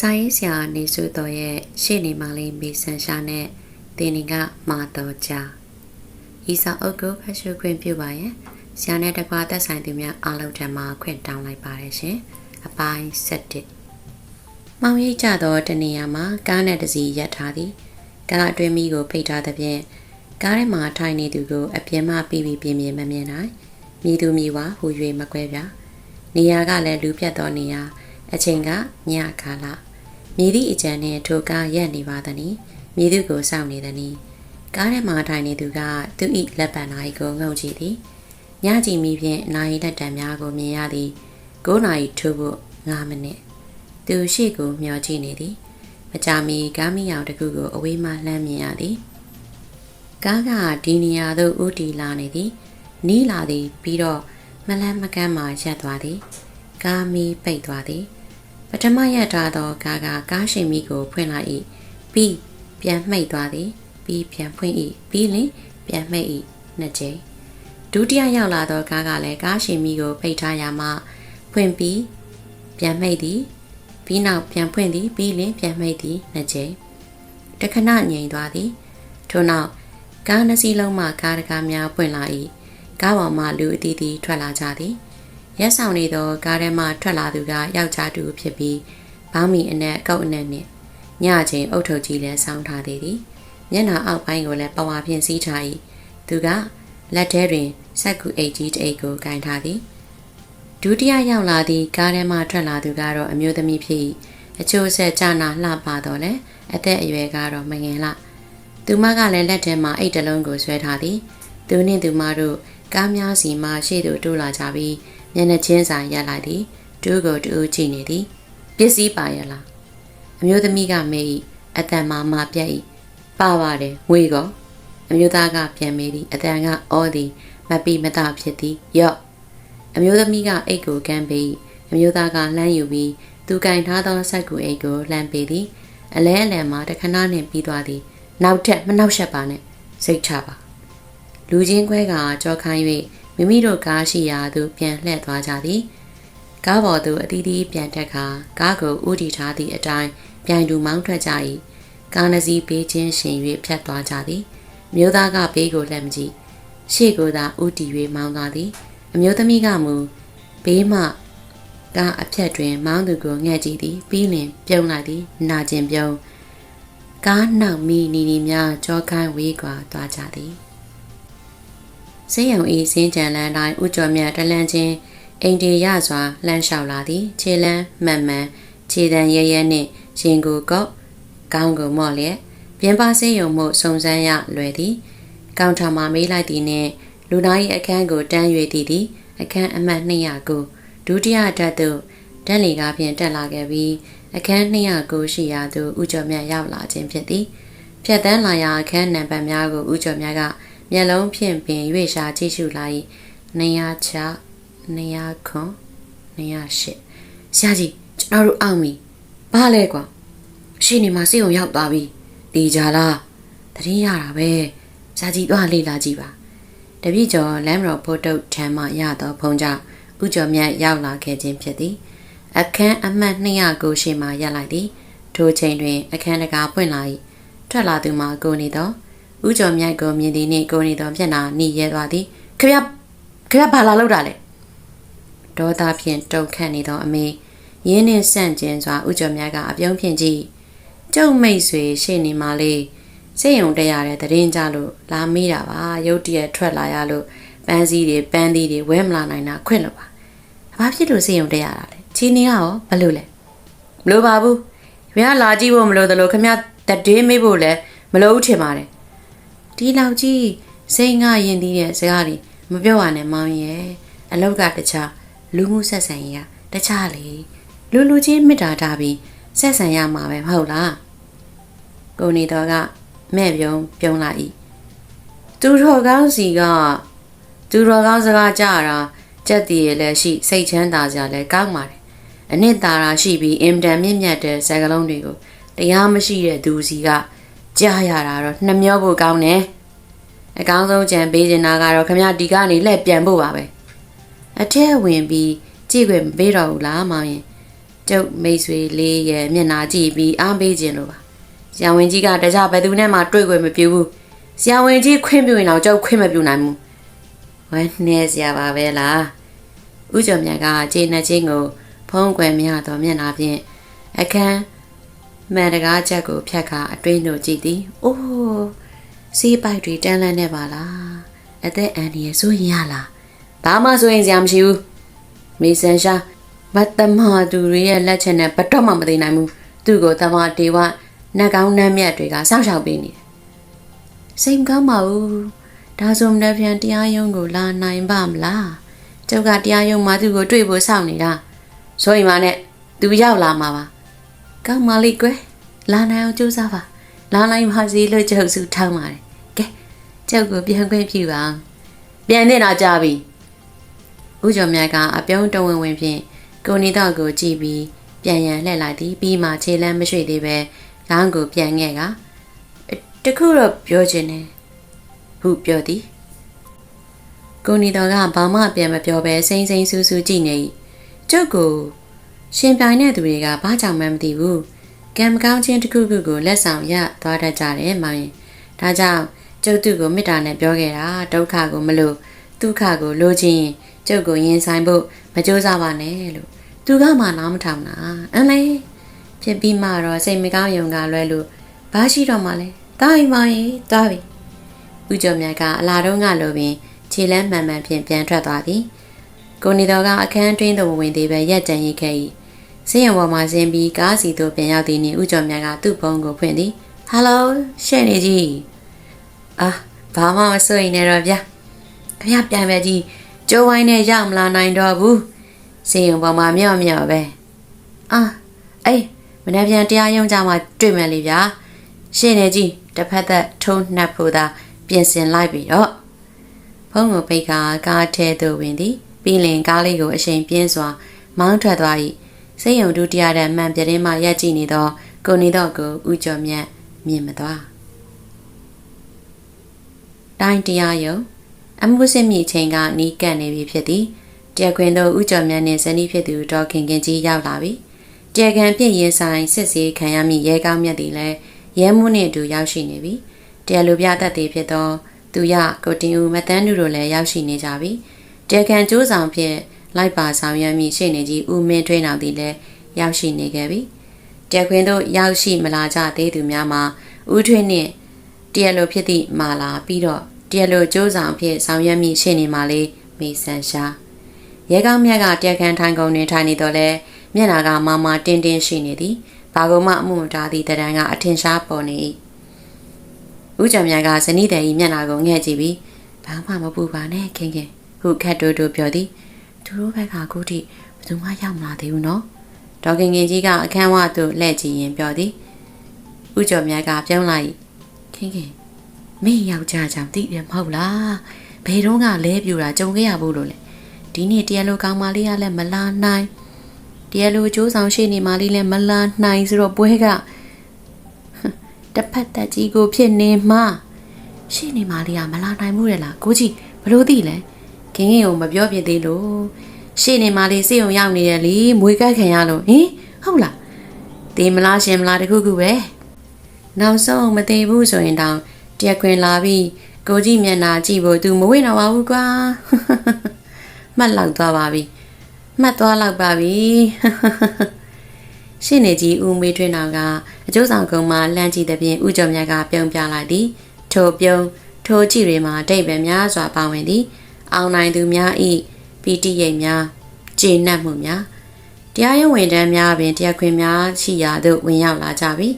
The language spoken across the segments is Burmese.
စာရေးဆရာနေစုတော်ရဲ့ရှေ့နေမလေးမေဆန်ရှာနဲ့တင်နေကမာတော်ကြာဤစာအုပ်ကိုဖတ်ရှုခွင့်ပြုပါရန်ဆရာနဲ့တကွာသက်ဆိုင်သူများအားလုံးထံမှခွင့်တောင်းလိုက်ပါတယ်ရှင်အပိုင်း7မောင်ရိပ်ကြသောတနေရာမှာကားနဲ့တစီရပ်ထားသည်ကားအတွင်းမိကိုဖိတ်ထားသဖြင့်ကားထဲမှာထိုင်နေသူကိုအပြင်းမှပြီးပြီးပြင်းပြင်းမမြင်နိုင်မိသူမိဝဟူ၍မကွဲပြနေရာကလည်းလူပြတ်သောနေရာအချိန်ကညခါလာ မြည်သည့်အကြံနှင့်ထိုကားရက်နေပါသည်။မြည်သူကိုစောင့်နေသည်။ကားထဲမှာထိုင်နေသူကသူ၏လက်ပံနာရီကိုငုံကြည့်သည်။ညကြည့်မိဖြင့်နိုင်လက်တံများကိုမြင်ရသည်။9နာရီထိုးဖို့9မိနစ်။သူရှေ့ကိုမျှော်ကြည့်နေသည်။မကြာမီကားမီယောင်တစ်ခုကိုအဝေးမှလှမ်းမြင်ရသည်။ကားကဒီနေရာသို့ဥတီလာနေသည်။နီးလာသည်ပြီးတော့မလန်းမကန်းမှရပ်သွားသည်။ကားမီပိတ်သွားသည်။ ပထမရထားသောကားကကားရှင်မီကိုဖွင့်လိုက်၏ပြီးပြန်မှိတ်သွားသည်ပြီးပြန်ဖွင့်၏ပြီးလင်ပြန်မှိတ်၏နှစ်ကြိမ်ဒုတိယရောက်လာသောကားကလည်းကားရှင်မီကိုဖိတ်ထားရမှဖွင့်ပြီးပြန်မှိတ်သည်ပြီးနောက်ပြန်ဖွင့်သည်ပြီးလင်ပြန်မှိတ်သည်နှစ်ကြိမ်တခဏငြိမ်သွားသည်ထို့နောက်ကားနှစ်စီးလုံးမှကားတကားများပွင့်လာ၏ကားပေါ်မှလူအသီးသီးထွက်လာကြသည် ရက်ဆောင်နေသောကားထဲမှထွက်လာသူကယောက်ျားတူဖြစ်ပြီးဘောင်းမီအနက်ကောက်အနက်နှင့်ညချင်းအုတ်ထုတ်ကြီးလည်းဆောင်းထားသေးသည်မျက်နှာအောက်ပိုင်းကိုလည်းပဝါဖြင့်စီးထား၏သူကလက်ထဲတွင်စက်ကူအိတ်ကြီးတစ်အိတ်ကိုကင်ထားသည်ဒုတိယရောက်လာသည့်ကားထဲမှထွက်လာသူကတော့အမျိုးသမီးဖြစ်၏အချို့ဆက်ကြနာလှပါတော့လဲအသက်အရွယ်ကတော့မငယ်လှသူမကလည်းလက်ထဲမှာအိတ်တလုံးကိုဆွဲထားသည်သူနှင့်သူမတို့ကားများစီမှရှေ့သို့တိုးလာကြပြီး မျက်နှာချင်းစာရပ်လိုက်သည်တူးကိုတူးကြည့်နေသည်ပစ္စည်းပါရလားအမျိုးသမီးကမေး၏အတန်မာမပြတ်၏ပါပါတယ်ငွေကောအမျိုးသားကပြန်မေးသည်အတန်ကအောသည်မပီမတဖြစ်သည်ယော့အမျိုးသမီးကအိတ်ကိုကမ်းပေး၏အမျိုးသားကလှမ်းယူပြီးသူကင်ထားသောဆက်ကူအိတ်ကိုလှမ်းပေးသည်အလဲအလံမှာတခဏနှင့်ပြီးသွားသည်နောက်ထပ်မနှောက်ယှက်ပါနဲ့စိတ်ချပါလူချင်းခွဲကကြောခိုင်း၍ မိမိတို့ကားရှိရာသို့ပြန်လှည့်သွားကြသည်ကားပေါ်သို့အသီးသီးပြန်တက်ခါကားကိုဥတီထားသည့်အတိုင်းပြိုင်တူမောင်းထွက်ကြ၏ကားနှစီပေးချင်းရှင်၍ဖြတ်သွားကြသည်မျိုးသားကဘေးကိုလှမ်းမကြည့်ရှေ့ကိုသာဥတီ၍မောင်းသွားသည်အမျိုးသမီးကမူဘေးမှကားအဖြတ်တွင် မောင်းသူကိုငှက်ကြည့်သည်ပြီးလင်ပြုံးလိုက်သည်နာကျင်ပြုံးကားနောက်မီနီနီများကြောခိုင်းဝေးကွာသွားကြသည် ဆေးရုံဤစင်းကြံလန်းတိုင်းဥကျော်မြတ်တလန်းချင်းအိမ်တေရစွာလှမ်းလျှောက်လာသည်ခြေလန်းမှန်မှန်ခြေတံရဲရဲနှင့်ရင်ကိုကော့ကောင်းကိုမော့လျက်ပြင်ပဆေးရုံမှုစုံစမ်းရလွယ်သည်ကောင်းထာမှာမေးလိုက်သည်နှင့်လူသား၏အခန်းကိုတန်း၍သည်သည်အခန်းအမှတ်200ကိုဒုတိယဓာတ်သို့ဓာတ်လီကားဖြင့်တက်လာခဲ့ပြီးအခန်း200ရှိရာသို့ဥကျော်မြတ်ရောက်လာခြင်းဖြစ်သည်ဖြတ်တန်းလာရာအခန်းနံပါတ်များကိုဥကျော်မြတ်က မျက်လုံးဖြင့်ပင်ရွေ့ရှာကြည့်ရှုလာ၏206 200ခွန်208ဆရာကြီးကျွန်တော်တို့အောင်ပြီဘာလဲကွာရှင်းနေမှာစိတ်ုံရောက်သွားပြီတေးကြလားတရင်ရတာပဲဆရာကြီးသွားလေ့လာကြည့်ပါတပြည့်ကျော်လမ်းတော်ဖို့တုတ်ထမ်းမှရသောဖုံးကြောင့်ဥကျော်မြတ်ရောက်လာခဲ့ခြင်းဖြစ်သည်အခန်းအမှတ်200ကိုရှေ့မှရပ်လိုက်သည်ထိုချိန်တွင်အခန်းတကာပွင့်လာ၏ထွက်လာသူမှာကိုနေသော ဥကျော်မြတ်ကိုမြင်သည်နှင့်ကိုနေသောမျက်နှာနှီးရဲသွားသည်ခရခရဘာလာလောက်တာလဲဒေါသဖြင့်တုန်ခတ်နေသောအမေရင်းနှင်းဆန့်ကျင်စွာဥကျော်မြတ်ကအပြုံးဖြင့်ကြည့်ကျုံမိတ်ဆွေရှေ့နေမှလေးစိတ်ယုံတက်ရတဲ့တရင်ကြလို့လာမေးတာပါရုတ်တရက်ထွက်လာရလို့ပန်းစည်းတွေပန်းသီးတွေဝဲမလာနိုင်တာခွင့်လို့ပါဘာဖြစ်လို့စိတ်ယုံတက်ရတာလဲချီနေကရောဘလို့လဲမလို့ပါဘူးခင်ဗျားလာကြည့်ဖို့မလို့တလို့ခင်ဗျားတတေးမေးဖို့လည်းမလို့ဦးထင်ပါတယ် ဒီလောက်ကြီးစိတ်ငါရင်သီးတဲ့စကားတွေမပြောပါနဲ့မောင်ရဲ့အလောက်ကတခြားလူမှုဆက်ဆံရေးကတခြားလေလူလူချင်းမေတ္တာထားပြီးဆက်ဆံရမှာပဲမဟုတ်လားကိုနေတော်ကမဲ့ပြုံးပြုံးလာ၏သူတော်ကောင်းစီကသူတော်ကောင်းစကားကြားတာကြက်တည်ရလည်းရှိစိတ်ချမ်းသာစရာလည်းကောင်းပါတယ်အနှစ်သာရရှိပြီးအင်တန်မြင့်မြတ်တဲ့စကားလုံးတွေကိုတရားမရှိတဲ့သူစီက ကြားရတာတော့နှမျောဖို့ကောင်းတယ်အကောင်းဆုံးကြံပေးနေတာကတော့ခမရဒီကနေလှည့်ပြန်ဖို့ပါပဲအထက်ဝင်ပြီးကြည့်ခွင့်မပေးတော့ဘူးလားမောင်ရင်ကျုပ်မိတ်ဆွေလေးရဲ့မျက်နှာကြည့်ပြီးအားပေးခြင်းလို့ပါဆရာဝန်ကြီးကတခြားဘယ်သူနဲ့မှတွေ့ခွင့်မပြုဘူးဆရာဝန်ကြီးခွင့်ပြုရင်တော့ကျုပ်ခွင့်မပြုနိုင်ဘူးဝမ်းနှဲစရာပါပဲလားဥကျော်မြတ်ကခြေနှချင်းကို ဖုံးကွယ်မြတော်မျက်နှာဖြင့်အခန်း မှန်တကားချက်ကိုဖြတ်ခါအတွင်းတို့ကြည့်သည်အိုးစီးပိုက်တွေတန်းလန်းနေပါလားအသက်အန္တရာယ်ဆိုရင်ရလားဘာမှဆိုရင်စရာမရှိဘူးမေဆန်ရှာမတ်တမသူတွေရဲ့လက်ချက်နဲ့ဘတော့မှမသိနိုင်ဘူးသူ့ကိုတမတေဝနတ်ကောင်းနတ်မြတ်တွေကစောင့်ရှောက်ပေးနေတယ်စိတ်မကောင်းပါဘူးဒါဆိုမနေ့ပြန်တရားရုံးကိုလာနိုင်ပါမလားကျုပ်ကတရားရုံးမှာသူ့ကိုတွေ့ဖို့စောင့်နေတာဆိုရင်မနဲ့သူရောက်လာမှာပါ ကောင်းပါလိကွယ်လာနိုင်အောင်ကြိုးစားပါလာနိုင်ပါစေလို့ကျုပ်စုထောင်းပါတယ်ကဲကျုပ်ကိုပြန်ခွင့်ပြုပါပြန်နေတာကြပြီဦးကျော်မြတ်ကအပြုံးတဝင်းဝင်ဖြင့်ကိုနေတော့ကိုကြည့်ပြီးပြန်ရန်လှည့်လိုက်သည်ပြီးမှခြေလမ်းမရွှေ့သေးပဲခေါင်းကိုပြန်ငဲ့ကတခုတော့ပြောချင်တယ်ဟုပြောသည်ကိုနေတော်ကဘာမှပြန်မပြောဘဲစိမ့်စိမ့်ဆူဆူကြည့်နေ၏ကျုပ်ကို ရှင်ပြိုင်တဲ့သူတွေကဘာကြောင့်မှမသိဘူးကံမကောင်းခြင်းတစ်ခုခုကိုလက်ဆောင်ရသွားတတ်ကြတယ်မောင်ရင်ဒါကြောင့်ကျုပ်သူ့ကိုမေတ္တာနဲ့ပြောခဲ့တာဒုက္ခကိုမလို့ဒုက္ခကိုလိုချင်ရင်ကျုပ်ကိုရင်ဆိုင်ဖို့မကြိုးစားပါနဲ့လို့သူကမှနားမထောင်တာအမေဖြစ်ပြီးမှတော့စိတ်မကောင်းယုံကလွဲလို့ဘာရှိတော့မှလဲတားရင်ပါရင်တားပြီဦးကျော်မြတ်ကအလာတော့ကလိုပင်ခြေလမ်းမှန်မှန်ဖြင့်ပြန်ထွက်သွားသည်ကိုနေတော်ကအခန်းတွင်းသို့ဝင်သေးပဲရက်ကြံရိတ်ခဲ့၏ ဆေးရုံပေါ်မှာဆင်းပြီးကားစီသို့ပြန်ရောက်သည်နှင့်ဦးကျော်မြတ်ကသူ့ဖုန်းကိုဖွင့်သည်ဟယ်လိုရှင့်နေကြီးအာဘာမှမစိုးရင်လည်းတော့ဗျာခင်ဗျပြန်ပဲကြီးကျိုးဝိုင်းနဲ့ရောက်မလာနိုင်တော့ဘူးဆေးရုံပေါ်မှာမြော့မြော့ပဲအာအေးမနေ့ပြန်တရားရုံးကြမှာတွေ့မယ်လေဗျာရှင့်နေကြီးတစ်ဖက်သက်ထုံးနှက်ဖို့သာပြင်ဆင်လိုက်ပြီတော့ဖုန်းကိုပိတ်ကကားထဲသို့ဝင်သည်ပြီးလင်ကားလေးကိုအချိန်ပြင်းစွာမောင်းထွက်သွား၏ စိတ်ယုံဒုတိယတဲ့မှန်ပြတင်းမှရက်ကြည့်နေသောကိုနေတော့ကိုဥကျော်မြတ်မြင်မသွားတိုင်းတရားယုံအမှုစစ်မိချိန်ကနီးကပ်နေပြီဖြစ်သည်တဲခွင်တို့ဥကျော်မြတ်နှင့်ဇနီးဖြစ်သူဒေါ်ခင်ခင်ကြီးရောက်လာပြီတဲခံပြည့်ရင်ဆိုင်စစ်ဆေးခံရမည့်ရဲကောင်းမြတ်သည်လည်းရဲမှုနှင့်အတူရောက်ရှိနေပြီတဲလူပြတတ်သည်ဖြစ်သောသူရကိုတင်ဦးမတန်းသူတို့လည်းရောက်ရှိနေကြပြီတဲခံကျိုးဆောင်ဖြင့် လိုက်ပါဆောင်ရွက်မိရှေ့နေကြီးဦးမင်းထွေးနောင်သည်လည်းရောက်ရှိနေခဲ့ပြီတဲခွင်တို့ရောက်ရှိမလာကြသေးသူများမှာဦးထွေးနှင့်တဲလိုဖြစ်သည့်မာလာပြီးတော့တဲလိုကျိုးဆောင်ဖြင့်ဆောင်ရွက်မိရှေ့နေမှာလေးမေဆန်ရှာရဲကောင်းမြတ်ကတဲခံထိုင်ကုန်တွင်ထိုင်နေတော့လဲမျက်နာကမာမာတင်းတင်းရှိနေသည်ဘာကုမှအမှုမတားသည့်တရံကအထင်ရှားပေါ်နေ၏ဦးကျော်မြတ်ကဇနီးတဲ့ဤမျက်နာကိုငဲ့ကြည့်ပြီးဘာမှမပူပါနဲ့ခင်ခင်ဟုခတ်တိုးတိုးပြောသည် သူတို့ဘက်ကအခုထိဘယ်သူမှရောက်မလာသေးဘူးနော်ဒေါခင်ခင်ကြီးကအခန်းဝသို့လှည့်ကြည့်ရင်ပြောသည်ဦးကျော်မြတ်ကပြုံးလိုက်ခင်ခင်မင်းယောက်ျားကြောင့်သိတယ်မဟုတ်လားဘယ်တော့ကလဲပြူတာကြုံခဲ့ရဘူးလို့လေဒီနေ့တရားလိုကောင်းမလေးကလည်းမလာနိုင်တရားလိုစူးဆောင်ရှိနေမလေးလည်းမလာနိုင်ဆိုတော့ပွဲကတစ်ဖက်တက်ကြီးကိုဖြစ်နေမှရှိနေမလေးကမလာနိုင်ဘူးလေလားကိုကြီးဘလို့သိလဲ ခင်းခင်းကိုမပြောပြသေးလို့ရှေ့နေမလေးစိတ်ုံရောက်နေတယ်လေမွေကတ်ခံရလို့ဟင်ဟုတ်လားတေးမလားရှင်မလားတခုခုပဲနောက်ဆုံးမသေးဘူးဆိုရင်တောင်တက်ခွင်လာပြီးကိုကြီးမျက်နှာကြည့်ဖို့ तू မဝိတော့ပါဘူးကွာမှတ်လောက်သွားပါပြီမှတ်သွားလောက်ပါပြီရှင်းနေကြီးဦးမေးထွင်းတော်ကအကျိုးဆောင်ကုန်းမှာလှမ်းကြည့်တဲ့ပြင်ဥကြော်မြတ်ကပြုံးပြလိုက်သည်ထိုပြုံးထိုကြည့်တွေမှာတိတ်ပဲများစွာပါဝင်သည် အောင်နိုင်သူများဤပီတိရိတ်များကျေနပ်မှုများတရားရုံးဝန်ထမ်းများပင်တရားခွင်များရှိရာသို့ဝင်ရောက်လာကြပြီ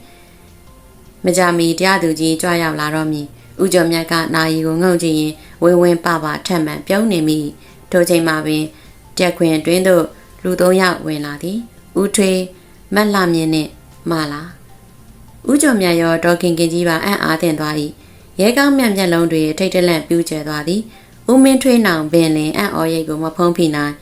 မကြမီတရားသူကြီးကြွရောက်လာတော့မည်ဥကြော်မြတ်ကနာယီကိုငုံကြည့်ရင်ဝင်းဝင်းပပထက်မှန်ပြုံးနေမိထိုချိန်မှာပင်တက်ခွင်တွင်သို့လူသုံးယောက်ဝင်လာသည်ဦးထွေးမက်လာမြင့်နှင့်မာလာဦးကျော်မြတ်ရောဒေါခင်ကင်ကြီးပါအံ့အားသင့်သွား၏ရဲကောင်းမြတ်မျက်လုံးတွေထိတ်တလန့်ပြူးကျဲသွားသည် ဦးမင်းထွေးနောင်ပင်လင်အံ့ဩရိတ်ကိုမဖုံးဖိနိုင်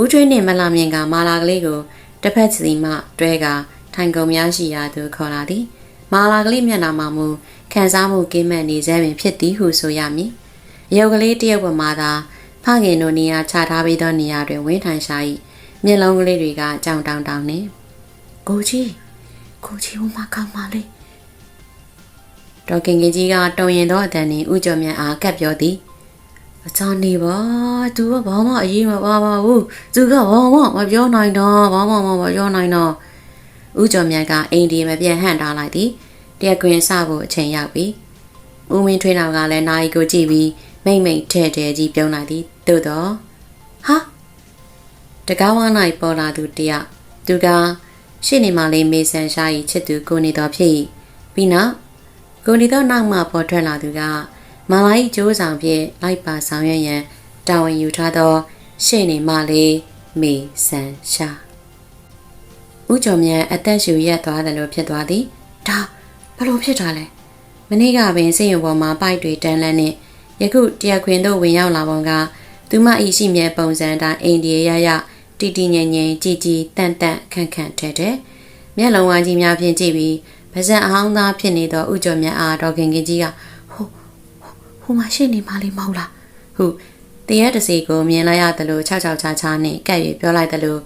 ဦးထွေးနှင့်မလာမြင့်ကမာလာကလေးကိုတစ်ဖက်စီမှတွဲကထိုင်ကုန်များရှိရာသို့ခေါ်လာသည်မာလာကလေးမျက်နှာမှာမူခံစားမှုကင်းမဲ့နေစေပင်ဖြစ်သည်ဟုဆိုရမည်ရုပ်ကလေးတယောက်ပေါ်မှာသာဖခင်တို့နေရာချထားပေးသောနေရာတွင်ဝင်းထိုင်ရှာ၏မျက်လုံးကလေးတွေကကြောင်တောင်တောင်နှင့်ကိုကြီးကိုကြီးဟိုမှာကောင်းပါလေဒေါ်ကင်ကင်ကြီးကတုံရင်သောအတန်နဲ့ဥကြော်မြတ်အားကပ်ပြောသည် အချောင်းနေပါသူကဘာမှအရေးမပါပါဘူးသူကဘာမှမပြောနိုင်တော့ဘာမှမပြောနိုင်တော့ဥကြော်မြတ်ကအိမ်ဒီမပြတ်ဟန့်ထားလိုက်သည်တရက်ခွင်စဖို့အချိန်ရောက်ပြီဦးမင်းထွေးနောင်ကလည်းနာယီကိုကြည့်ပြီးမိမ့်မိတ်ထဲထဲကြီးပြုံးလိုက်သည်သို့တော့ဟာတကားဝါ၌ပေါ်လာသူတယောက်သူကရှေ့နေမှလေးမေဆန်ရှား၏ချစ်သူကိုနေတော်ဖြစ်၏ပြီးနောက်ကိုနေတော်နောက်မှပေါ်ထွက်လာသူက မလာ၏ကျိုးဆောင်ဖြင့်လိုက်ပါဆောင်ရွက်ရန်တာဝန်ယူထားသော ရှေ့နေမှလေးမေဆန်ရှားဦးကျော်မြတ်အသက်ရှူရက်သွားတယ်လို့ဖြစ်သွားသည်ဒါဘလို့ဖြစ်တာလဲမနေ့ကပင်စိတ်ရုံပေါ်မှာပိုက်တွေတန်းလန်းနဲ့ယခုတရက်ခွင်တို့ဝင်ရောက်လာပုံကသူမဤရှိမြဲပုံစံတိုင်းအိန္ဒိယရရတီတီငိမ့်ငိမ့်ကြည်ကြည်တန့်တန့်ခန့်ခန့်ထဲထဲမျက်လုံးဝါးကြီးများဖြင့်ကြည့်ပြီးပါဇက်အဟောင်းသားဖြစ်နေသောဥကျော်မြတ်အားဒေါခင်ကင်ကြီးက ဟိုဟိုမရှိနေမှလေးမဟုတ်လားဟုတရက်တစီကိုမြင်လိုက်ရတယ်လို့ခြောက်ခြောက်ချာချာနဲ့ကပ်၍ပြောလိုက်တယ်လို့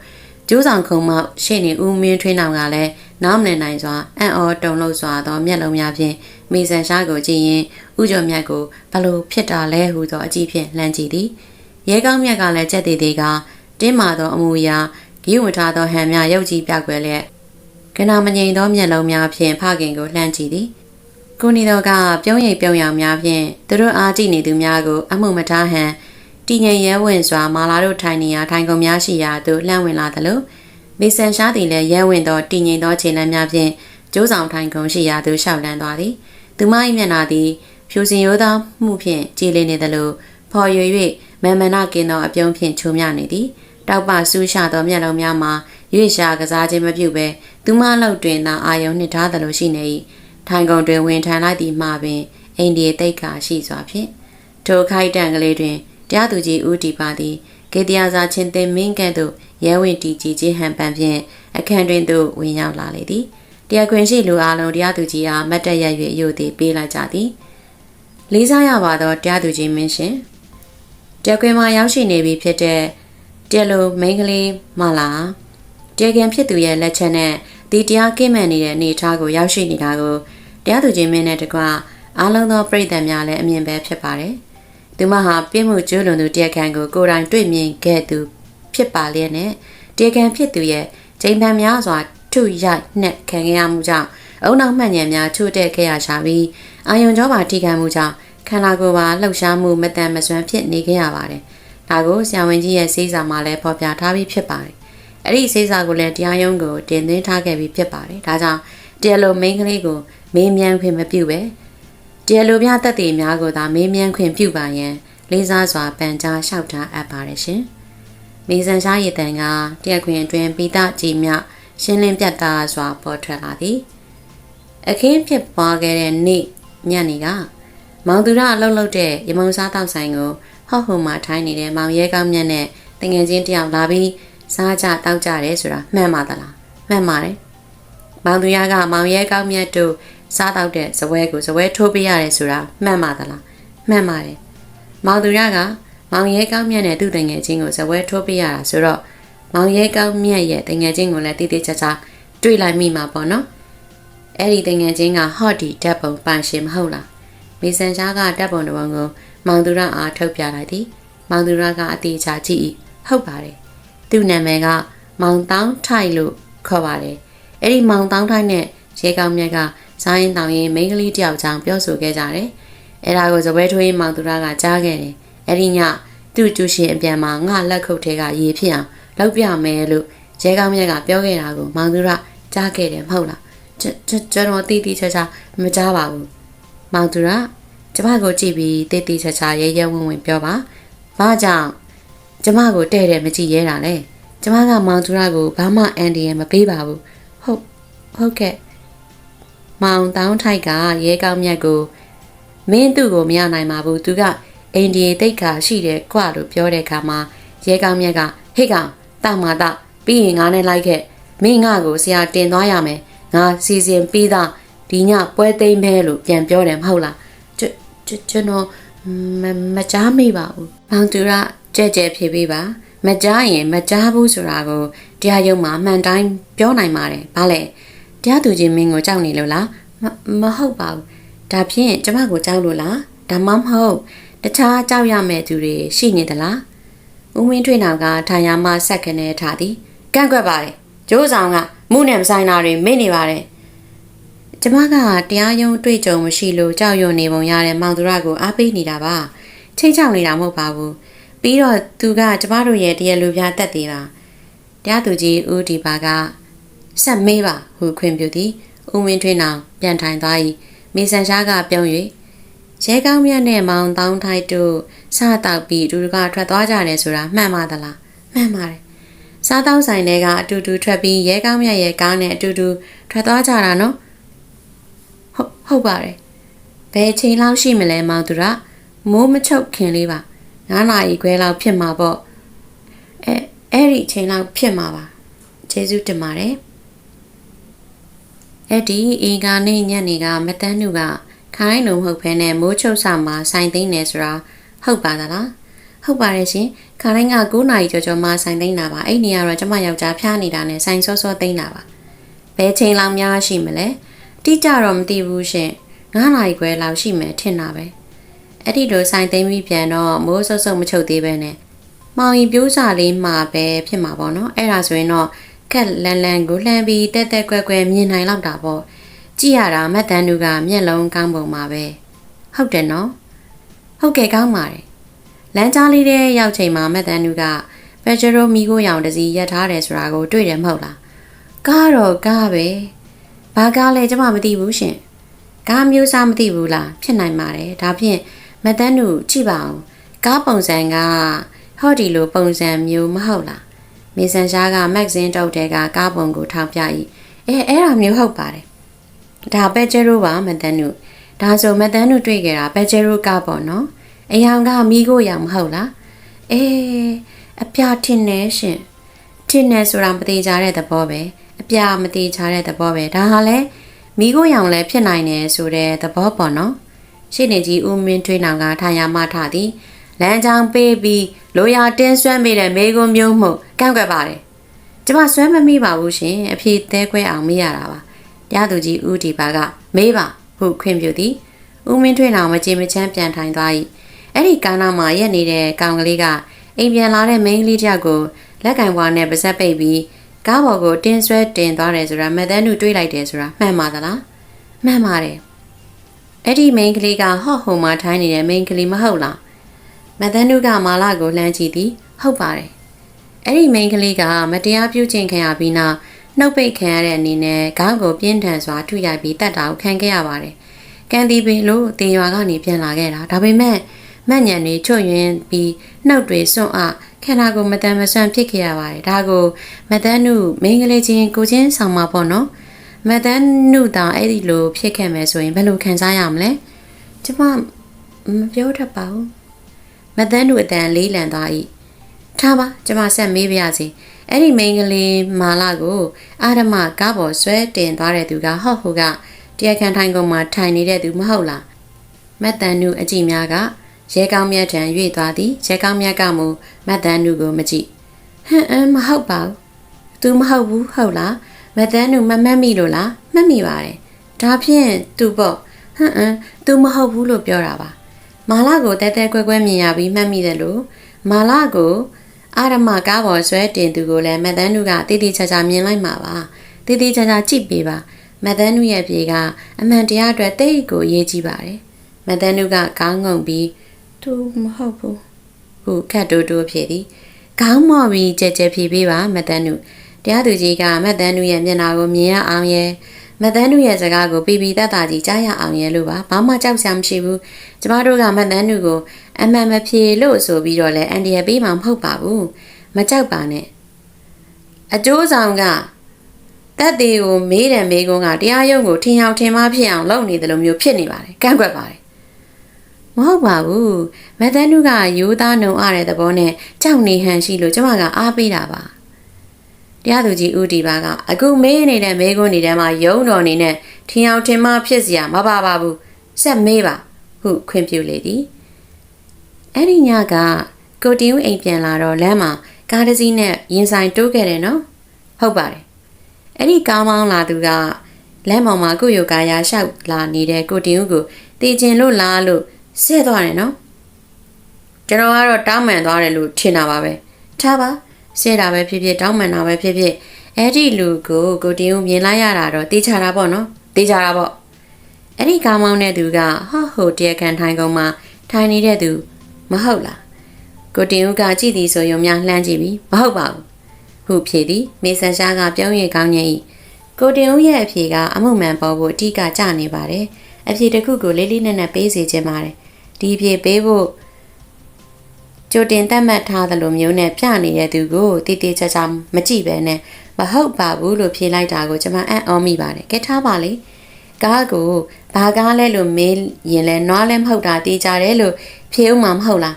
ကျိုးဆောင်ခုံမောက်ရှေ့နေဦးမင်းထွေးနောင်ကလည်းနားမလည်နိုင်စွာအံ့ဩတုန်လှုပ်စွာသောမျက်လုံးများဖြင့်မိဆန်ရှားကိုကြည့်ရင်ဥကျော်မြတ်ကိုဘလို့ဖြစ်တာလဲဟုသောအကြည့်ဖြင့်လှမ်းကြည့်သည်ရဲကောင်းမြတ်ကလည်းကြက်သေးသေးကတင်းမာသောအမူအရာဂီးဝင်ထားသောဟန်များရုပ်ကြည့်ပြောက်ွယ်လျက်ကနာမငြိမ်သောမျက်လုံးများဖြင့်ဖခင်ကိုလှမ်းကြည့်သည် ကိုနီတော်ကပြုံးရိပ်ပြုံးရောင်များဖြင့်သူတို့အားကြည့်နေသူများကို အမှုမထားဟန်တည်ငြိမ်ရဲဝင်စွာမာလာတို့ထိုင်နေရာထိုင်ကုန်များရှိရာသို့လှမ်းဝင်လာသလိုမေဆန်ရှားသည်လည်းရဲဝင်သောတည်ငြိမ်သောခြေလမ်းများဖြင့်ကျိုးဆောင်ထိုင်ကုန်ရှိရာသို့ရှောက်လန်းသွားသည်သူမ၏မျက်နှာသည်ဖြူစင်ရိုးသားမှုဖြင့်ကြည်လင်းနေသလိုဖော်ရွေ၍မန်မနာကင်းသောအပြုံးဖြင့်ချုံမြနေသည်တောက်ပဆူးရှသောမျက်လုံးများမှာရွေ့ရှာကစားခြင်းမပြုဘဲသူမလောက်တွင်သာအာယုံနှစ်ထားသလိုရှိနေ၏ ထိုင်ကုန်တွင်ဝင်ထန်လိုက်သည်မှပင်အိန္ဒိယတိတ်ခါရှိစွာဖြင့်ထိုခိုက်တန်ကလေးတွင်တရားသူကြီးဦးတီပါသည်ကေတရားစာချင်းတင်မင်းကဲ့သို့ရဲဝင်တီကြီးချင်းဟန်ပန်ဖြင့်အခန်းတွင်သို့ဝင်ရောက်လာလေသည်တရားခွင်ရှိလူအလုံးတရားသူကြီးအားမတ်တက်ရ၍အယုတ်သည်ပေးလိုက်ကြသည်လေးစားရပါသောတရားသူကြီးမင်းရှင်တရားခွင်မှာရောက်ရှိနေပြီဖြစ်တဲ့တယ်လိုမိန်းကလေးမလားတရားခံဖြစ်သူရဲ့လက်ချက်နဲ့ဒီတရားကိမှန်နေတဲ့အနေအထားကိုရောက်ရှိနေတာကို တရားသူကြီးမင်းနဲ့တကွအားလုံးသောပြည်သူများလည်းအမြင်ပဲဖြစ်ပါတယ်။သူမဟာပြည့်မှုကျူးလွန်သူတရားခံကိုကိုယ်တိုင်တွေ့မြင်ခဲ့သူဖြစ်ပါလျက်နဲ့တရားခံဖြစ်သူရဲ့ချိန်တန်များစွာထုရိုက်နှက်ခံခဲ့ရမှုကြောင့်အုံနောက်မှန်ညံများချို့တဲ့ခဲ့ရရှာပြီးအာယုံကြောပါထိခံမှုကြောင့်ခန္ဓာကိုယ်ပါလှုပ်ရှားမှုမတန်မစွမ်းဖြစ်နေခဲ့ရပါတယ်။ဒါကိုဆရာဝန်ကြီးရဲ့စေးစာမှာလည်းဖော်ပြထားပြီးဖြစ်ပါတယ်။အဲ့ဒီစေးစာကိုလည်းတရားရုံးကိုတင်သွင်းထားခဲ့ပြီးဖြစ်ပါတယ်။ဒါကြောင့်တရားလိုမိန်းကလေးကို မေးမြန်းခွင့်မပြုပဲတရားလိုပြသက်သေများကိုသာမေးမြန်းခွင့်ပြုပါရန်လေးစားစွာပန်ကြားလျှောက်ထားအပ်ပါတယ်ရှင်။မေဆန်ရှားရည်တန်ကတရားခွင်အတွင်းပိတကြီးမြရှင်းလင်းပြတ်သားစွာပေါ်ထွက်လာသည်။အခင်းဖြစ်ပွားခဲ့တဲ့နေ့ညနေကမောင်သူရအလုပ်လုပ်တဲ့ရမုံစားတောက်ဆိုင်ကိုဟော့ဟိုမှာထိုင်းနေတဲ့မောင်ရဲကောင်းမြတ်နဲ့တငယ်ချင်းတယောက်လာပြီးစားကြတောက်ကြတယ်ဆိုတာမှန်ပါသလားမှန်ပါတယ်မောင်သူရကမောင်ရဲကောင်းမြတ်တို့ စားတောက်တဲ့ဇပွဲကိုဇပွဲထိုးပေးရတယ်ဆိုတာမှန်ပါသလားမှန်ပါတယ်မောင်သူရကမောင်ရဲကောင်းမြတ်နဲ့သူ့တငယ်ချင်းကိုဇပွဲထိုးပေးရတာဆိုတော့မောင်ရဲကောင်းမြတ်ရဲ့တငယ်ချင်းကိုလည်းတိတိကျကျတွေ့လိုက်မိမှာပေါ့နော်အဲ့ဒီတငယ်ချင်းကဟော့ဒီဓာတ်ပုံပန်ရှင်မဟုတ်လားမေဆန်ရှားကဓာတ်ပုံတစ်ပုံကိုမောင်သူရအားထုတ်ပြလိုက်သည်မောင်သူရကအသေးချာကြည့်၏ဟုတ်ပါတယ်သူ့နာမည်ကမောင်တောင်းထိုက်လို့ခေါ်ပါတယ်အဲ့ဒီမောင်တောင်းထိုက်နဲ့ရဲကောင်းမြတ်က ဇိုင်းတောင်ရင်မိန်းကလေးတယောက်ချောင်းပြောဆိုခဲ့ကြတယ်အဲ့ဒါကိုဇပွဲထွေးမောင်သူရကကြားခဲ့တယ်အဲ့ဒီညသူ့ကျူရှင်အပြန်မှာငါလက်ခုပ်ထဲကရေဖြစ်အောင်လောက်ပြမယ်လို့ရဲကောင်းမြတ်ကပြောခဲ့တာကိုမောင်သူရကြားခဲ့တယ်မဟုတ်လားကျွန်တော်တီးတီးချာချာမကြားပါဘူးမောင်သူရကျမကိုကြည့်ပြီးတေးသေးချာချာရဲရဲဝံ့ဝံ့ပြောပါ။ဘာကြောင့်ကျမကိုတဲ့တဲ့မကြည့်ရဲတာလဲ။ကျမကမောင်သူရကိုဘာမှအန်ဒီရမပေးပါဘူး။ဟုတ်ဟုတ်ကဲ့။ မောင်တောင်းထိုက်ကရဲကောင်းမြတ်ကိုမင်းသူ့ကိုမရနိုင်ပါဘူး။သူကအိန္ဒိယတိတ်ခါရှိတယ်ကွာလို့ပြောတဲ့အခါမှာရဲကောင်းမြတ်ကဟိတ်ကောင်တောက်မာတောက်ပြီးရင်ငါနဲ့လိုက်ခဲ့မင်းငါကိုဆရာတင်သွားရမယ်။ငါစီစဉ်ပြီးသားဒီညပွဲသိမ်းမဲလို့ပြန်ပြောတယ်မဟုတ်လားကျွန်တော်မမကြားမိပါဘူး။မောင်သူရကြဲ့ကြဲဖြေပေးပါ။မမကြားရင်မကြားဘူးဆိုတာကိုတရားရုံးမှာအမှန်တိုင်းပြောနိုင်ပါတယ်။ဘာလဲ။ တရားသူကြီးမင်းကိုကြောက်နေလို့လား။မမဟုတ်ပါဘူး။ဒါဖြင့်ကျမကိုကြောက်လို့လား။ဒါမှမဟုတ်တခြားကြောက်ရမယ့်သူတွေရှိနေသလား။ဦးမင်းထွေးနောင်ကထိုင်ရမှဆက်ခနဲ့ထားသည်။ကန့်ကွက်ပါတယ်။ကျိုးဆောင်ကမှုနဲ့မဆိုင်တာတွေမေ့နေပါတယ်။ကျမကတရားရုံးတွေ့ကြုံမရှိလို့ကြောက်ရွံ့နေပုံရတဲ့မောင်သူရကိုအားပေးနေတာပါ။ချိန်ချောက်နေတာမဟုတ်ပါဘူး။ပြီးတော့သူကကျမတို့ရဲ့တရားလူပြတက်သေးပါ။တရားသူကြီးဦးဒီပါက ဆက်မေးပါဟုခွင့်ပြုသည်။ဦးမင်းထွေးနောင်ပြန်ထိုင်သွား၏။မေဆန်ရှားကပြုံး၍ရဲကောင်းမြတ်နဲ့မောင်တောင်းထိုက်တို့စတောက်ပြီးတူတကထွက်သွားကြတယ်ဆိုတာမှန်ပါသလားမှန်ပါတယ်စားတောက်ဆိုင်တွေကအတူတူထွက်ပြီးရဲကောင်းမြတ်ရဲ့ကားနဲ့အတူတူထွက်သွားကြတာနော်ဟုတ်ဟုတ်ပါတယ်ဘယ်ချိန်လောက်ရှိမလဲမောင်သူရမိုးမချုပ်ခင်လေးပါ9နာရီခွဲလောက်ဖြစ်မှာပေါ့အဲအဲ့ဒီချိန်လောက်ဖြစ်မှာပါကျေးဇူးတင်ပါတယ် အဲ့ဒီအင်္ဂါနေ့ညနေကမတန်းနုကခိုင်းလုံးမဟုတ်ဖဲနဲ့မိုးချုပ်ဆမှာဆိုင်သိမ်းနေဆိုတာဟုတ်ပါသလားဟုတ်ပါတယ်ရှင်ခါတိုင်းက9နာရီကျော်ကျော်မှဆိုင်သိမ်းတာပါအဲ့နေရာတော့ကျမယောက်ျားဖျားနေတာနဲ့ဆိုင်စောစောသိမ်းတာပါဘယ်ချိန်လောက်များရှိမလဲတိကျတော့မသိဘူးရှင်9နာရီခွဲလောက်ရှိမယ်ထင်တာပဲအဲ့ဒီလိုဆိုင်သိမ်းပြီးပြန်တော့မိုးဆုပ်ဆုပ်မချုပ်သေးပဲနဲ့မောင်ရင်ပြိုးစာလေးမှာပဲဖြစ်မှာပေါ့နော်အဲ့ဒါဆိုရင်တော့ ကက်လန်လန်ကိုလှမ်းပြီးတက်တက်ကွက်ကွက်မြင်နိုင်လောက်တာပေါ့ကြည့်ရတာမက်တန်သူကမျက်လုံးကောင်းပုံမှာပဲဟုတ်တယ်နော်ဟုတ်ကဲ့ကောင်းပါတယ်လမ်းကြားလေးတဲ့ရောက်ချိန်မှာမက်တန်သူကပက်ဂျရိုမီကိုရောင်တစီရက်ထားတယ်ဆိုတာကိုတွေ့တယ်မဟုတ်လားကားတော့ကားပဲဘာကားလဲကျွန်မမသိဘူးရှင်ကားမျိုးစားမသိဘူးလားဖြစ်နိုင်ပါတယ်ဒါဖြင့်မက်တန်သူကြည့်ပါအောင်ကားပုံစံကဟော့ဒီလိုပုံစံမျိုးမဟုတ်လား မီဆန်ရှားကမက်ဂဇင်းတုပ်တဲ့ကကားပုံကိုထောက်ပြ၏အဲအဲ့ဒါမျိုးဟုတ်ပါတယ်ဒါပဲဂျေရိုပါမတန်းနုဒါဆိုမတန်းနုတွေ့ကြတာပဲဂျေရိုကပေါ့နော်အယောင်ကမိကိုရောင်မဟုတ်လားအေးအပြထင်နေရှင်ထင်နေဆိုတာမသေးကြတဲ့သဘောပဲအပြမသေးချတဲ့သဘောပဲဒါဟာလဲမိကိုရောင်လည်းဖြစ်နိုင်တယ်ဆိုတဲ့သဘောပေါ့နော်ရှင်းနေကြီးဦးမင်းထွေးနောင်ကထိုင်ရမထသည်လမ်းကြောင်းပေးပြီး လိုရာတင်းဆွမ်းမိတဲ့မေကွန်မျိုးမှုကန့်ကွက်ပါတယ်ကျမဆွမ်းမမိပါဘူးရှင်အဖြေသဲခွဲအောင်မေးရတာပါတရားသူကြီးဦးဒီပါကမေးပါဟုခွင့်ပြုသည်ဦးမင်းထွေးနောင်မကြေမချမ်းပြန်ထိုင်သွား၏အဲ့ဒီကားနာမှာရက်နေတဲ့ကောင်ကလေးကအိမ်ပြန်လာတဲ့မိန်းကလေးတယောက်ကိုလက်ကင်ဝါနဲ့ပါဇက်ပိတ်ပြီးကားပေါ်ကိုတင်းဆွဲတင်သွားတယ်ဆိုတာမက်သန်းနုတွေးလိုက်တယ်ဆိုတာမှန်ပါသလားမှန်ပါတယ်အဲ့ဒီမိန်းကလေးကဟော့ဟိုမှာထိုင်းနေတဲ့မိန်းကလေးမဟုတ်လား မက်သန်းနုကမာလာကိုလှမ်းကြည့်သည်ဟုတ်ပါတယ်အဲ့ဒီမိန်းကလေးကမတရားပြုကျင့်ခံရပြီးနောက်နှုတ်ပိတ်ခံရတဲ့အနေနဲ့ခေါင်းကိုပြင်းထန်စွာထုရိုက်ပြီးတတ်တာကိုခံခဲ့ရပါတယ်။ကန်တီပင်လို့တင်ရွာကနေပြန်လာခဲ့တာဒါပေမဲ့မက်ညံတွေချွတ်ယွင်းပြီးနှုတ်တွေစွန့်အခန္ဓာကိုယ်မတန်မဆွမ်းဖြစ်ခဲ့ရပါတယ်။ဒါကိုမတန်းနုမင်းကလေးချင်းကိုချင်းဆောင်မှာပေါ့နော်။မတန်းနုတောင်အဲ့ဒီလိုဖြစ်ခဲ့မယ်ဆိုရင်ဘယ်လိုခံစားရမလဲ။ကျမမပြောတတ်ပါဘူး။ မသန်းတို့အတန်လေးလံသွား၏ထားပါကျမဆက်မေးပါရစေအဲ့ဒီမိန်းကလေးမာလာကိုအာရမကားပေါ်ဆွဲတင်သွားတဲ့သူကဟော့ဟိုကတရားခံထိုင်ကုန်မှာထိုင်နေတဲ့သူမဟုတ်လားမတ်တန်နုအကြည့်များကရဲကောင်းမြတ်ထံရွေ့သွားသည်ရဲကောင်းမြတ်ကမူမတ်တန်နုကိုမကြည့်ဟမ်အမ်မဟုတ်ပါဘူးသူမဟုတ်ဘူးဟုတ်လားမတ်တန်နုမမှတ်မိလို့လားမှတ်မိပါတယ်ဒါဖြင့်သူပေါ့ဟမ်အမ်သူမဟုတ်ဘူးလို့ပြောတာပါ မာလာကိုတဲတဲကွဲကွဲမြင်ရပြီးမှတ်မိတယ်လို့မာလာကိုအာရမကားပေါ်ဆွဲတင်သူကိုလည်းမက်သန်းနုကတည်တည်ချာချာမြင်လိုက်မှာပါတည်တည်ချာချာကြည့်ပေးပါမက်သန်းနုရဲ့ပြေကအမှန်တရားအတွက်တိတ်ကိုရေးကြည့်ပါတယ်မက်သန်းနုကကောင်းငုံပြီးသူမဟုတ်ဘူးဟုခတ်တိုးတိုးဖြစ်သည်ခေါင်းမော့ပြီးကြဲကြဲဖြေပေးပါမက်သန်းနုတရားသူကြီးကမက်သန်းနုရဲ့မျက်နှာကိုမြင်ရအောင်ရဲ့ မတန်းနုရဲ့စကားကိုပီပီတတ်တာကြီးကြားရအောင်ရဲ့လို့ပါဘာမှကြောက်စရာမရှိဘူးကျမတို့ကမတန်းနုကိုအမှန်မဖြေလို့ဆိုပြီးတော့လဲအန်ဒီရပေးမှမဟုတ်ပါဘူးမကြောက်ပါနဲ့အကျိုးဆောင်ကတက်သေးကိုမေးတယ်မေးကုန်းကတရားရုံးကိုထင်အောင်ထင်မှားဖြစ်အောင်လုပ်နေတယ်လို့မျိုးဖြစ်နေပါတယ်ကန့်ကွက်ပါတယ်မဟုတ်ပါဘူးမတန်းနုကရိုးသားနှုံအားတဲ့သဘောနဲ့ကြောက်နေဟန်ရှိလို့ကျမကအားပေးတာပါ တရားသူကြီးဦးဒီပါကအခုမေးနေတဲ့မေးခွန်းတွေထဲမှာယုံတော်နေနဲ့ထင်အောင်ထင်မှားဖြစ်စရာမပါပါဘူးဆက်မေးပါဟုခွင့်ပြုလေသည်အဲ့ဒီညကကိုတင်ဦးအိမ်ပြန်လာတော့လမ်းမှာကားတစ်စီးနဲ့ရင်ဆိုင်တိုးခဲ့တယ်နော်ဟုတ်ပါတယ်အဲ့ဒီကားမောင်းလာသူကလမ်းပေါ်မှာကိုယ့်ယောကာယာလျှောက်လာနေတဲ့ကိုတင်ဦးကိုတည်ကျင်လို့လားလို့ဆဲသွားတယ်နော်ကျွန်တော်ကတော့တောင်းပန်သွားတယ်လို့ထင်တာပါပဲထားပါ ဆဲတာပဲဖြစ်ဖြစ်တောင်းပန်တာပဲဖြစ်ဖြစ်အဲ့ဒီလူကိုကိုတင်ဦးမြင်လိုက်ရတာတော့တေးချတာပေါ့နော်တေးချတာပေါ့အဲ့ဒီကားမောင်းတဲ့သူကဟော့ဟိုတရားခံထိုင်ကုန်မှာထိုင်နေတဲ့သူမဟုတ်လားကိုတင်ဦးကကြည့်သည်ဆိုရုံများလှမ်းကြည့်ပြီးမဟုတ်ပါဘူးဟုဖြေသည်မေဆန်ရှားကပြုံးရကောင်းညင်၏ကိုတင်ဦးရဲ့အဖြေကအမှုမှန်ပေါ်ဖို့အတိကကြနေပါတယ်အဖြေတစ်ခုကိုလေးလေးနက်နက်ပေးစီခြင်းပါတယ်ဒီအဖြေပေးဖို့ ကြိုတင်သတ်မှတ်ထားသလိုမျိုးနဲ့ပြနေတဲ့သူကိုတည်တည်ချာချာမကြည့်ပဲနဲ့မဟုတ်ပါဘူးလို့ဖြေလိုက်တာကိုကျွန်မအံ့ဩမိပါတယ်ကဲထားပါလေကားကိုဘာကားလဲလို့မေးရင်လဲနွားလဲမဟုတ်တာတေးကြတယ်လို့ဖြေဦးမှာမဟုတ်လား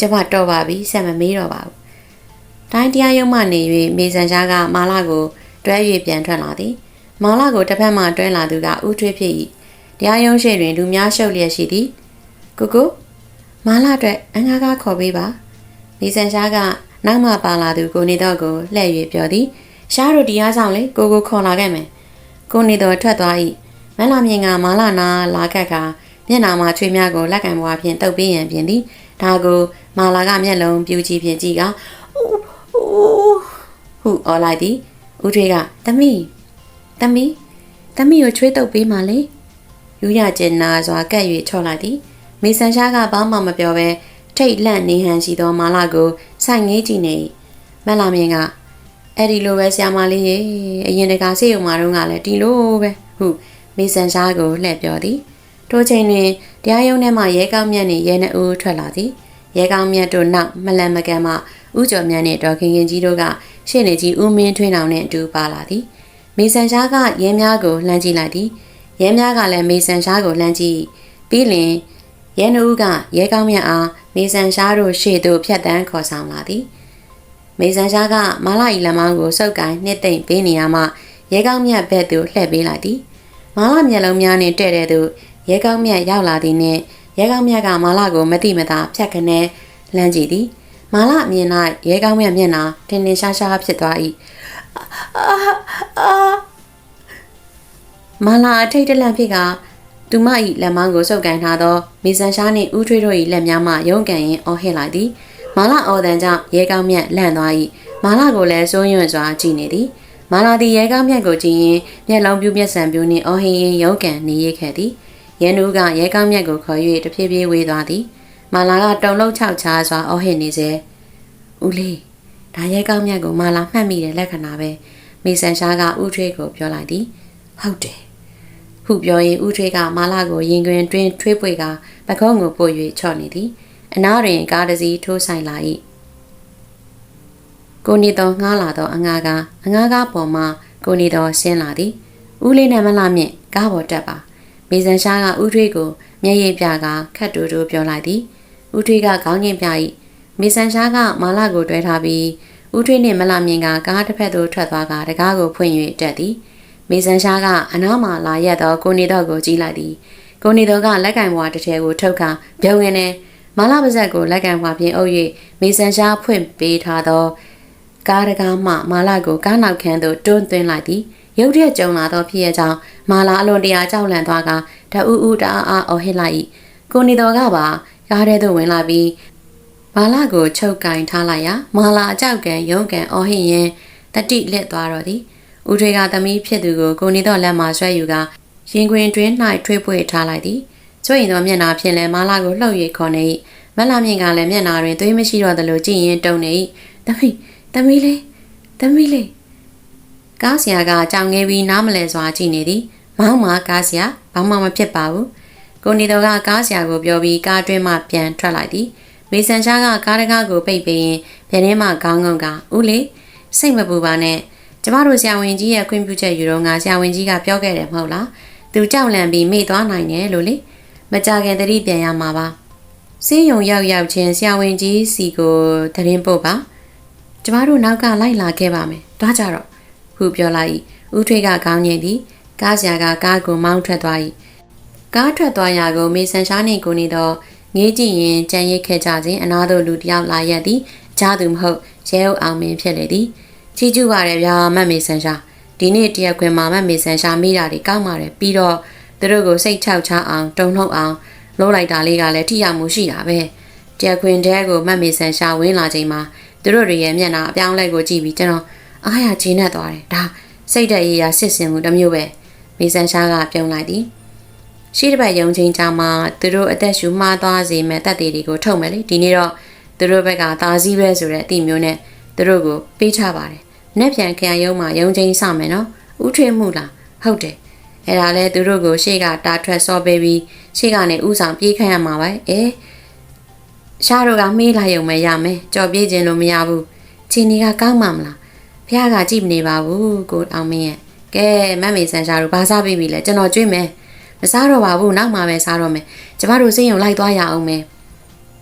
ကျမတော့ပါပြီဆက်မမေးတော့ပါဘူး။တိုင်းတရားရုံးမှနေ၍မေဆန်ရှားကမာလာကိုတွဲ၍ပြန်ထွက်လာသည်။မာလာကိုတစ်ဖက်မှတွဲလာသူကဥထွေးဖြစ်၏။တရားရုံးရှိတွင်လူများရှုပ်လျက်ရှိသည်။ကိုကို မာလာအတွက်အငါးကားခေါ်ပေးပါ။မေဆန်ရှားကနောက်မှပါလာသူကိုနေတော့ကိုလှည့်၍ပြောသည်။ရှားတို့တရားဆောင်လေကိုကိုခေါ်လာခဲ့မယ်။ကိုနေတော့ထွက်သွား၏။မက်လာမြင်ကမာလာနာလာခက်ကမျက်နာမှာချွေးများကိုလက်ကံဘွားဖြင့်တုပ်ပေးရန်ပြင်သည်။ဒါကိုမာလာကမျက်လုံးပြူကြည့်ဖြင့်ကြည့်ကအိုးအိုးဟုအော်လိုက်သည်ဦးထွေးကသမီးသမီးသမီးကိုချွေးတုပ်ပေးမှလေယူရကျင်နာစွာကပ်၍ချော့လိုက်သည် မေဆန်ရှားကဘာမှမပြောဘဲထိတ်လန့်နေဟန်ရှိသောမာလာကိုဆိုင်ငေးကြည့်နေ၏မက်လာမြင်ကအဲ့ဒီလိုပဲဆရာမလေးရေအရင်တကစေယုံမာတော့ကလည်းဒီလိုပဲဟုမေဆန်ရှားကိုလှည့်ပြောသည်ထိုချိန်တွင်တရားရုံးထဲမှရဲကောင်းမြတ်နှင့်ရဲနှအူးထွက်လာသည်ရဲကောင်းမြတ်တို့နောက်မလန်မကန်မှဥကျော်မြတ်နှင့်ဒေါ်ခင်ခင်ကြီးတို့ကရှေ့နေကြီးဦးမင်းထွင်းအောင်နှင့်အတူပါလာသည်မေဆန်ရှားကရဲများကိုလှမ်းကြည့်လိုက်သည်ရဲများကလည်းမေဆန်ရှားကိုလှမ်းကြည့်ပြီးလင် ရဲနှအူးကရဲကောင်းမြတ်အားမေဆန်ရှားတို့ရှေ့သို့ဖြတ်တန်းခေါ်ဆောင်လာသည်မေဆန်ရှားကမာလာဤလမ်းမောင်းကိုစုပ်ကိုင်းနှစ်သိမ့်ပေးနေရမှရဲကောင်းမြတ်ဘက်သို့လှည့်ပေးလိုက်သည်မာလာမျက်လုံးများနှင့်တဲ့တဲ့သို့ရဲကောင်းမြတ်ရောက်လာသည်နှင့်ရဲကောင်းမြတ်ကမာလာကိုမတိမတာဖြတ်ခနဲလမ်းကြည့်သည်မာလာအမြင်၌ရဲကောင်းမြတ်မျက်နှာထင်ထင်ရှားရှားဖြစ်သွား၏အာအာမာလာအထိတ်တလန့်ဖြစ်က သူမ၏လက်မောင်းကိုစုပ်ကန်ထားသောမေဆန်ရှားနှင့်ဦးထွေးတို့၏လက်များမှရုံးကန်ရင်အော်ဟစ်လိုက်သည်မာလာအော်တန်ကြောင့်ရဲကောင်းမြတ်လန့်သွား၏မာလာကိုလည်းစိုးရွံ့စွာကြည့်နေသည်မာလာသည်ရဲကောင်းမြတ်ကိုကြည့်ရင်မျက်လုံးပြူးမျက်စံပြူးနှင့်အော်ဟစ်ရင်ရုံးကန်နေရခဲ့သည်ရန်သူကရဲကောင်းမြတ်ကိုခေါ်၍တဖြည်းဖြည်းဝေးသွားသည်မာလာကတုံလုံးချောက်ချားစွာအော်ဟစ်နေစေဦးလေးဒါရဲကောင်းမြတ်ကိုမာလာမှတ်မိတဲ့လက္ခဏာပဲမေဆန်ရှားကဦးထွေးကိုပြောလိုက်သည်ဟုတ်တယ် ဟုပြောရင်ဦးထွေးကမာလာကိုရင်ခွင်တွင်ထွေးပွေကပကုံးကိုပို့၍ချော့နေသည်အနားတွင်ကားတစ်စီးထိုးဆိုင်လာ၏ကိုနေတော်ငှားလာသောအငါကအငါကပေါ်မှကိုနေတော်ဆင်းလာသည်ဦးလေးနဲ့မလှမြင့်ကားပေါ်တက်ပါမေဆန်ရှားကဦးထွေးကိုမျက်ရည်ပြကခတ်တူတူပြောလိုက်သည်ဦးထွေးကခေါင်းညင်ပြ၏မေဆန်ရှားကမာလာကိုတွဲထားပြီးဦးထွေးနှင့်မလာမြင်ကကားတစ်ဖက်သို့ထွက်သွားကတကားကိုဖွင့်၍တက်သည် မေဆန်ရှားကအနားမှလာရက်သောကိုနေတော့ကိုကြည့်လိုက်သည်ကိုနေတော့ကလက်ကင်ဘွားတစ်ထည်ကိုထုတ်ခါပြုံးရင်းနဲ့မာလာပါဇက်ကိုလက်ကင်ဘွားပြင်အုပ်၍မေဆန်ရှားဖွင့်ပေးထားသောကားတကားမှမာလာကိုကားနောက်ခန်းသို့တွန်းသွင်းလိုက်သည်ရုတ်တရက်ကြုံလာသောဖြစ်ရကြောင်းမာလာအလွန်တရာကြောက်လန့်သွားကတအူးအူးတအားအားအော်ဟစ်လိုက်၏ကိုနေတော်ကပါကားထဲသို့ဝင်လာပြီးမာလာကိုချုပ်ကင်ထားလိုက်ရာမာလာအကြောက်ကန်ရုံးကန်အော်ဟစ်ရင်းတတိလက်သွားတော့သည် ဦးထွေကသမီးဖြစ်သူကိုကိုနေတော်လက်မှဆွဲယူကရင်ခွင်တွင်၌ထွေးပွေထားလိုက်သည်ကျွရင်တော်မျက်နာဖြင့်လည်းမာလာကိုလှုပ်၍ခေါ်နေ၏မက်လာမြင့်ကလည်းမျက်နာတွင်သွေးမရှိတော့သလိုကြည့်ရင်တုံနေ၏သမီးသမီးလေးသမီးလေးကားဆရာကကြောင်ငယ်ပြီးနားမလဲစွာကြည့်နေသည်မောင်းမကားဆရာဘာမှမဖြစ်ပါဘူးကိုနေတော်ကကားဆရာကိုပြောပြီးကားတွင်းမှပြန်ထွက်လိုက်သည်မေဆန်ရှားကကားတကားကိုပိတ်ပင်ရင်ပြန်ထဲမှခေါင်းငုံကဦးလေးစိတ်မပူပါနဲ့ ကျမတို့ဆရာဝန်ကြီးရဲ့ခွင့်ပြုချက်ယူတော့ငါဆရာဝန်ကြီးကပြောခဲ့တယ်မဟုတ်လားသူကြောက်လန့်ပြီးမေ့သွားနိုင်တယ်လို့လေမကြခင်တတိပြန်ရမှာပါစေးရုံရောက်ရောက်ချင်းဆရာဝန်ကြီးစီကိုတရင်ပို့ပါကျမတို့နောက်ကလိုက်လာခဲ့ပါမယ်တွားကြတော့ဟုပြောလိုက်၏ဦးထွေးကခေါင်းငိမ့်သည်ကားဆရာကကားကိုမောင်းထွက်သွား၏ကားထွက်သွားရာကိုမေဆန်ရှားနှင့်ကိုနေတော့ငေးကြည့်ရင်ကြံရိတ်ခဲ့ကြစဉ်အနားသို့လူတစ်ယောက်လာရက်သည်ကြားသူမဟုတ်ရဲအုပ်အောင်မင်းဖြစ်လေသည် ချီးကျူးပါတယ်ဗျာမတ်မေဆန်ရှာဒီနေ့တရက်ခွင်မှာမတ်မေဆန်ရှာမိတာတွေကောက်ပါတယ်ပြီးတော့သူတို့ကိုစိတ်ချောက်ချအောင်တုံနှုတ်အောင်လှုပ်လိုက်တာလေးကလည်းထိရမှုရှိတာပဲတရက်ခွင်တဲကိုမတ်မေဆန်ရှာဝင်လာချိန်မှာသူတို့တွေရဲ့မျက်နှာအပြောင်းလဲကိုကြည့်ပြီးကျွန်တော်အားရခြေနဲ့သွားတယ်ဒါစိတ်တရရစစ်စင်မှုတစ်မျိုးပဲမေဆန်ရှာကပြုံးလိုက်သည်ရှိတစ်ပတ်ရုံချင်းကြမှာသူတို့အသက်ရှူမှားသွားစေမဲ့တက်သေးတွေကိုထုတ်မယ်လေဒီနေ့တော့သူတို့ဘက်ကသာစည်းပဲဆိုတဲ့အတိမျိုးနဲ့ သူတို့ကိုပေးချပါတယ်။နေ့ပြန်ခရရုံမှာရုံချင်းစမယ်နော်။ဥထွေမှုလားဟုတ်တယ်။အဲ့ဒါလဲသူတို့ကိုရှေ့ကတာထွက်စောပေးပြီးရှေ့ကနေဥဆောင်ပြေးခန့်ရမှာပဲ။အဲရှားတို့ကမေးလာရုံပဲရမယ်။ကြော်ပြေးခြင်းလို့မရဘူး။ချင်းကြီးကကောင်းမှမလား။ဖះကကြည့်မနေပါဘူးကိုအောင်မင်းရဲ့။ကဲမတ်မေဆန်ရှာတို့ဘာစားပြီးပြီလဲကျွန်တော်ကြွေးမယ်။မစားတော့ပါဘူးနောက်မှပဲစားတော့မယ်ကျမတို့စိတ်ယုံလိုက်သွားရအောင်မယ်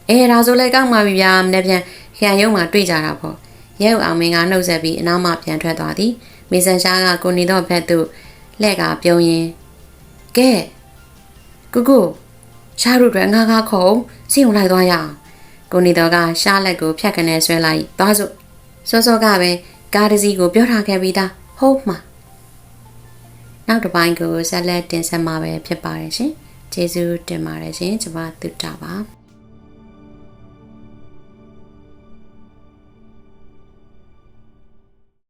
အဲဒါဆိုလဲကောက်မှပြီဗျာမနေ့ပြန်ခရရုံမှာတွေ့ကြတာပေါ့ ရဲဥအောင်မင်းကနှုတ်ဆက်ပြီးအနောက်မှပြန်ထွက်သွားသည်မေဆန်ရှားကကိုနေတော့ဘက်သို့လှက်ကပြုံးရင်ကဲကူကူရှားတို့တွေငါးငါးခုံစိတ်ယုံလိုက်သွားရအောင်ကိုနေတော့ကရှားလက်ကိုဖြတ်ကနေဆွဲလိုက်သွားစို့စောစောကပဲကားတစ်စီးကိုပြောထားခဲ့ပြီးသားဟုတ်မှာနောက်တစ်ပိုင်းကိုဆက်လက်တင်ဆက်မှာပဲဖြစ်ပါတယ်ရှင်။ကျေးဇူးတင်ပါတယ်ရှင်။ကျွန်မသုတ္တပါ။